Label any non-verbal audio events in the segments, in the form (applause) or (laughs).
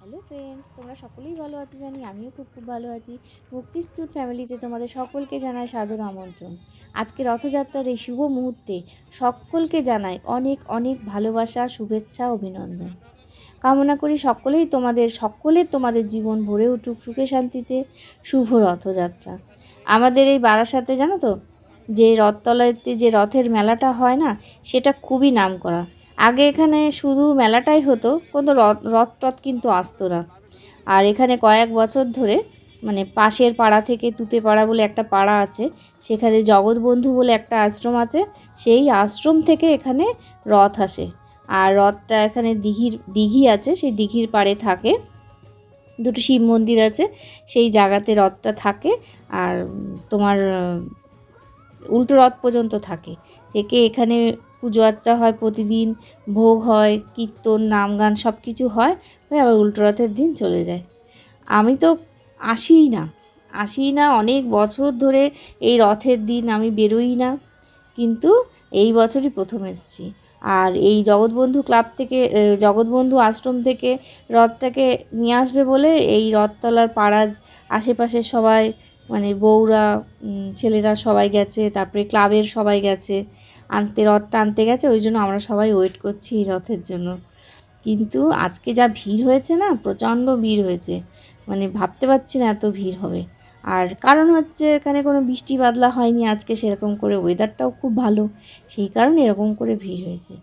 Hello friends তোমরা সকলেই ভালো আছো জানি, আমিও খুব খুব ভালো আছি। মুক্তি স্কিউট ফ্যামিলিতে তোমাদের সকলকে জানাই সাদর আমন্ত্রণ। আজকে রথযাত্রার এই শুভ মুহূর্তে সকলকে জানাই অনেক অনেক ভালোবাসা, শুভেচ্ছা, অভিনন্দন। কামনা করি সকলেই তোমাদের, সকলের তোমাদের জীবন ভরে উঠুক সুখে শান্তিতে। শুভ রথযাত্রা। আমাদের এই বারাসাতে জানো তো, যে রথতলাতে যে রথের মেলাটা হয় না, সেটা খুবই নাম করা আগে এখানে শুধু মেলাটাই হতো, কোনো রথ টথ কিন্তু আসতো না। আর এখানে কয়েক বছর ধরে মানে পাশের পাড়া থেকে তুতে পাড়া বলে একটা পাড়া আছে, সেখানে জগৎবন্ধু বলে একটা আশ্রম আছে, সেই আশ্রম থেকে এখানে রথ আসে। আর রথটা এখানে দিঘির, দিঘি আছে, সেই দিঘির পাড়ে থাকে। দুটো শিব মন্দির আছে, সেই জায়গাতে রথটা থাকে। আর তোমার উল্টো রথ পর্যন্ত থাকে। থেকে এখানে পুজো আর্চা হয়, প্রতিদিন ভোগ হয়, কীর্তন নাম গান সব কিছু হয় হয়ে আবার উল্টো রথের দিন চলে যায়। আমি তো আসিই না আসিই না, অনেক বছর ধরে এই রথের দিন আমি বেরোই না, কিন্তু এই বছরই প্রথম এসেছি। আর এই জগৎবন্ধু ক্লাব থেকে জগৎবন্ধু আশ্রম থেকে রথটাকে নিয়ে আসবে বলে এই রথতলার পাড়ার আশেপাশের সবাই মানে বউরা ছেলেরা সবাই গেছে, তারপরে ক্লাবের সবাই গেছে। আনতে, রথটা আনতে গেছে, ওই জন্য আমরা সবাই ওয়েট করছি এই রথের জন্য। কিন্তু আজকে যা ভিড় হয়েছে না, প্রচণ্ড ভিড় হয়েছে। মানে ভাবতে পারছি না এত ভিড় হবে। আর কারণ হচ্ছে এখানে কোনো বৃষ্টি বাদলা হয়নি, আজকে সেরকম করে ওয়েদারটাও খুব ভালো। সেই কারণে এরকম করে ভিড় হয়েছে।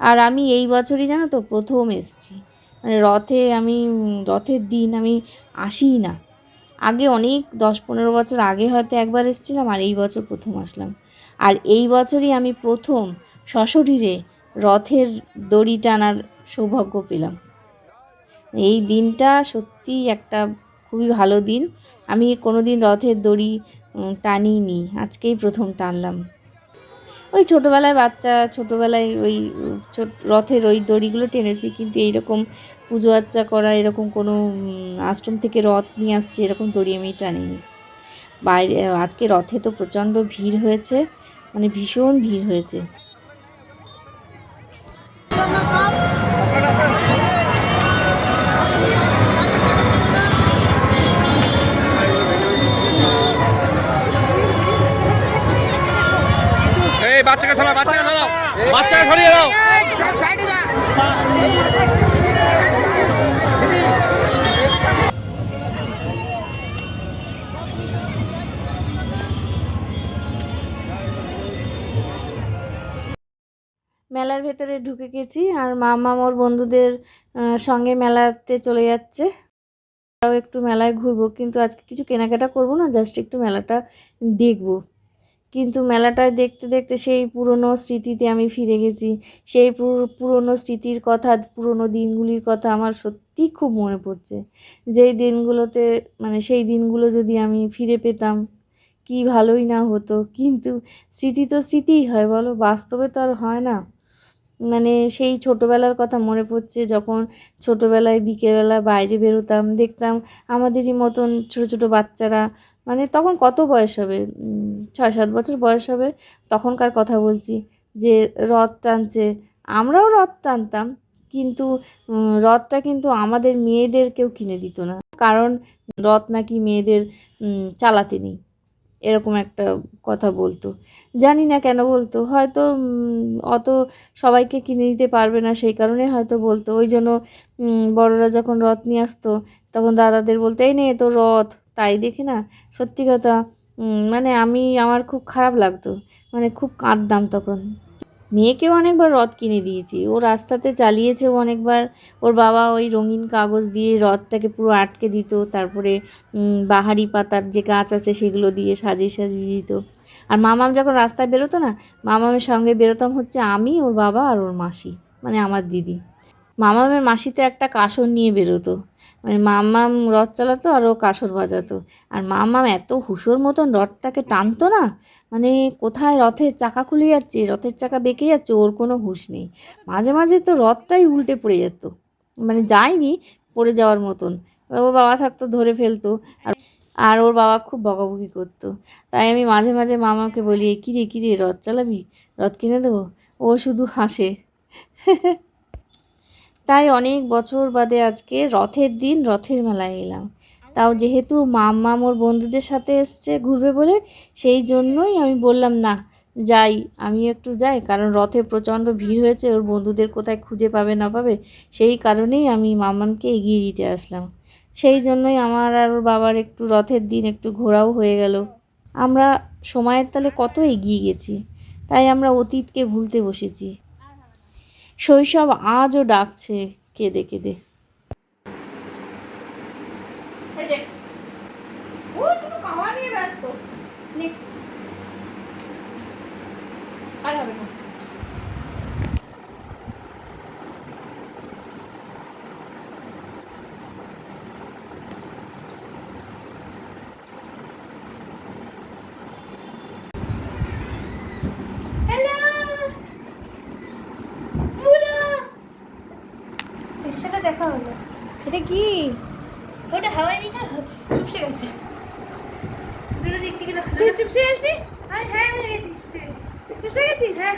আর আমি এই বছরই জানো তো প্রথম এসেছি। মানে রথে আমি, রথের দিন আমি আসিই না। আগে অনেক দশ পনেরো বছর আগে হয়তো একবার এসেছিলাম, আর এই বছর প্রথম আসলাম। আর এই বছরই আমি প্রথম সশরীরে রথের দড়ি টানার সৌভাগ্য পেলাম। এই দিনটা সত্যিই একটা খুবই ভালো দিন। আমি কোনো দিন রথের দড়ি টানিনি। আজকেই প্রথম টানলাম। ওই ছোটোবেলায় বাচ্চা, ছোটোবেলায় ওই রথের ওই দড়িগুলো টেনেছি, কিন্তু এইরকম পুজো আর্চা করা, এরকম কোনো আশ্রম থেকে রথ নিয়ে আসছে, এরকম দড়ি আমি টানিনি। বাইরে, আজকে রথে তো প্রচণ্ড ভিড় হয়েছে। মানে ভীষণ ভিড় হয়েছে এই বাচ্চাকে সরাও বাচ্চাকে সরাও বাচ্চাকে সরিয়ে দাও মেলার ভেতরে ঢুকে গেছি আর মামা ওর বন্ধুদের সঙ্গে মেলাতে চলে যাচ্ছে। আমরাও একটু মেলায় ঘুরবো, কিন্তু আজকে কিছু কেনাকাটা করব না জাস্ট একটু মেলাটা দেখব। কিন্তু মেলাটায় দেখতে দেখতে সেই পুরনো স্মৃতিতে আমি ফিরে গেছি। সেই পুরো- পুরনো স্মৃতির কথা, পুরনো দিনগুলির কথা আমার সত্যিই খুব মনে পড়ছে। যেই দিনগুলোতে মানে সেই দিনগুলো যদি আমি ফিরে পেতাম, কি ভালোই না হতো। কিন্তু স্মৃতি তো স্মৃতিই হয়, বলো? বাস্তবে তো আর হয় না। মানে সেই ছোটোবেলার কথা মনে পড়ছে যখন ছোটোবেলায় বিকেলবেলা বাইরে বেরোতাম, দেখতাম আমাদেরই মতন ছোটো ছোটো বাচ্চারা মানে তখন কত বয়স হবে? ছয় সাত বছর বয়স হবে, তখনকার কথা বলছি যে রথ টানছে। আমরাও রথ টানতাম, কিন্তু রথটা কিন্তু আমাদের মেয়েদের কেউ কিনে দিত না। কারণ রথ নাকি মেয়েদের চালাতে নেই। এরকম একটা কথা বলতো। জানি না কেন বলতো, হয়তো অত সবাইকে কিনে নিতে পারবে না সেই কারণে হয়তো বলতো। ওই জন্য বড়রা যখন রথ নিয়ে আসতো, তখন দাদাদের বলতো, এই নে তো রথ। তাই দেখি না, সত্যি কথা মানে আমি, আমার খুব খারাপ লাগতো মানে খুব কাঁদতাম তখন। মেয়েকেও অনেকবার রথ কিনে দিয়েছি। ও রাস্তাতে চালিয়েছেও অনেকবার। ওর বাবা ওই রঙিন কাগজ দিয়ে রথটাকে পুরো আটকে দিত, তারপরে বাহারি পাতার যে গাছ আছে সেগুলো দিয়ে সাজিয়ে সাজিয়ে দিত। আর মামাম যখন রাস্তায় বেরোতো না, মামামের সঙ্গে বেরোতাম হচ্ছে আমি, ওর বাবা আর ওর মাসি মানে আমার দিদি। মামামের মাসি তো একটা কাসর নিয়ে বেরোতো। মানে মামাম রথ চালাতো আর ও কাসর বাজাতো। আর মামাম এত হুঁশোর মতন রথটাকে টানতো না মানে কোথায় রথের চাকা খুলে যাচ্ছে, রথের চাকা বেঁকে যাচ্ছে, ওর কোনো হুঁশ নেই। মাঝে মাঝে তো রথটাই উল্টে পড়ে যেত মানে যায়নি পড়ে যাওয়ার মতন। ওর বাবা থাকতো, ধরে ফেলতো, আর আর ওর বাবা খুব বকাবকি করতো। তাই আমি মাঝে মাঝে মামাকে বলি, "এ কিরে কিরে, রথ চালাবি? রথ কিনে দেবো? ও শুধু হাসে। (laughs) তাই অনেক বছর বাদে আজকে রথের দিন, রথের মেলায় এলাম। তাও যেহেতু মাম্মা মোর বন্ধুদের সাথে এসছে ঘুরবে বলে, সেই জন্যই আমি বললাম, না, যাই আমি একটু যাই। কারণ রথে প্রচণ্ড ভিড় হয়েছে, ওর বন্ধুদের কোথায় খুঁজে পাবে না পাবে, সেই কারণেই আমি মাম্মামকে এগিয়ে দিতে আসলাম। সেই জন্যই আমার আর ওর বাবার একটু রথের দিন একটু ঘোরাও হয়ে গেল। আমরা সময়ের তালে কত এগিয়ে গেছি, তাই আমরা অতীতকে ভুলতে বসেছি। শৈশব আজও ডাকছে কেঁদে কেঁদে। আর হবে না হ্যালো মুনা এর সাথে দেখা হলো এটা কি? ওটা হাওয়াই মিঠা চুপসে গেছে। দুটো দিক থেকে তুই চুপসে গেছিস আরে হ্যাঁ আমি গেছি চুপসে গেছি। চুপসে গেছিস? হ্যাঁ।